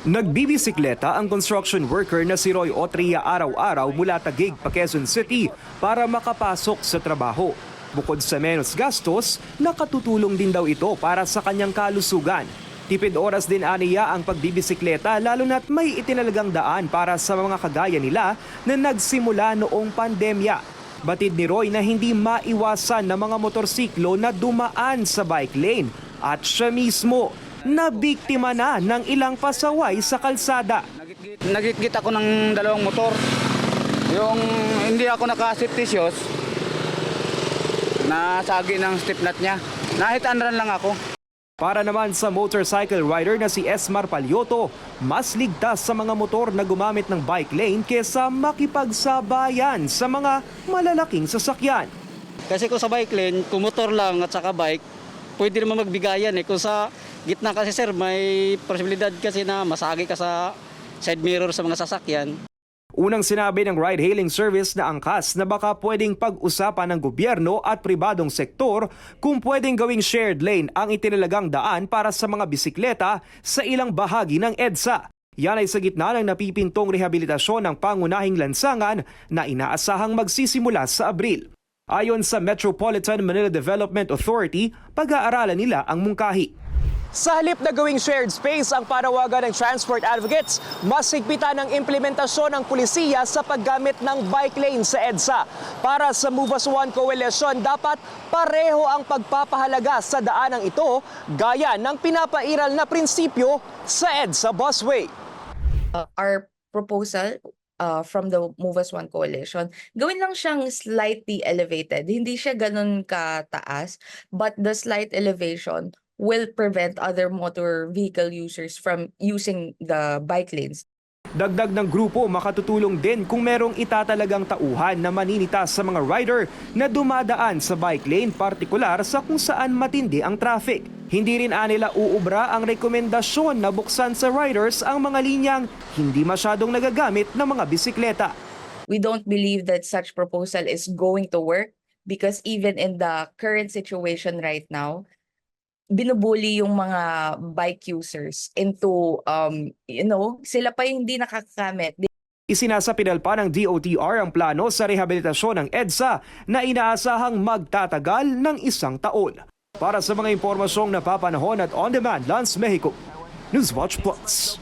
Nagbibisikleta ang construction worker na si Roy Otria araw-araw mula Taguig, pa Quezon City para makapasok sa trabaho. Bukod sa menos gastos, nakatutulong din daw ito para sa kanyang kalusugan. Tipid oras din aniya ang pagbibisikleta lalo na't may itinalagang daan para sa mga kagaya nila na nagsimula noong pandemya. Batid ni Roy na hindi maiwasan ng mga motorsiklo na dumaan sa bike lane at siya mismo na biktima na ng ilang pasaway sa kalsada. Nagitgit ako ng dalawang motor. Yung hindi ako naka-safety shoes, nasagi ng step nut niya. Nahit and run lang ako. Para naman sa motorcycle rider na si Esmar Palyoto, mas ligtas sa mga motor na gumamit ng bike lane kesa makipagsabayan sa mga malalaking sasakyan. Kasi kung sa bike lane, kung motor lang at saka bike, pwede naman magbigayan eh. Kung sa gitna kasi sir, may posibilidad kasi na masagi ka sa side mirror sa mga sasakyan. Unang sinabi ng ride-hailing service na angkas na baka pwedeng pag-usapan ng gobyerno at pribadong sektor kung pwedeng gawing shared lane ang itinalagang daan para sa mga bisikleta sa ilang bahagi ng EDSA. Yan ay sa gitna ng napipintong rehabilitasyon ng pangunahing lansangan na inaasahang magsisimula sa Abril. Ayon sa Metropolitan Manila Development Authority, pag-aaralan nila ang mungkahi. Sa halip na gawing shared space ang panawagan ng transport advocates, mas higpitan ang implementasyon ng pulisiya sa paggamit ng bike lane sa EDSA. Para sa Move As One Coalition, dapat pareho ang pagpapahalaga sa daanang ito gaya ng pinapairal na prinsipyo sa EDSA busway. uh, our proposal uh, from the Move As One Coalition, gawin lang siyang slightly elevated. Hindi siya ganun kataas, but the slight elevation will prevent other motor vehicle users from using the bike lanes. Dagdag ng grupo, makatutulong din kung merong itatalagang tauhan na maninitas sa mga rider na dumadaan sa bike lane, partikular sa kung saan matindi ang traffic. Hindi rin anila uubra ang rekomendasyon na buksan sa riders ang mga linyang hindi masyadong nagagamit ng mga bisikleta. We don't believe that such proposal is going to work because even in the current situation right now, binubuli yung mga bike users into, um, you know, sila pa yung hindi nakakamit. Isinasapinal pa ng DOTR ang plano sa rehabilitasyon ng EDSA na inaasahang magtatagal ng isang taon. Para sa mga impormasyong napapanahon at on-demand, Lance Mexico, Newswatch Plus.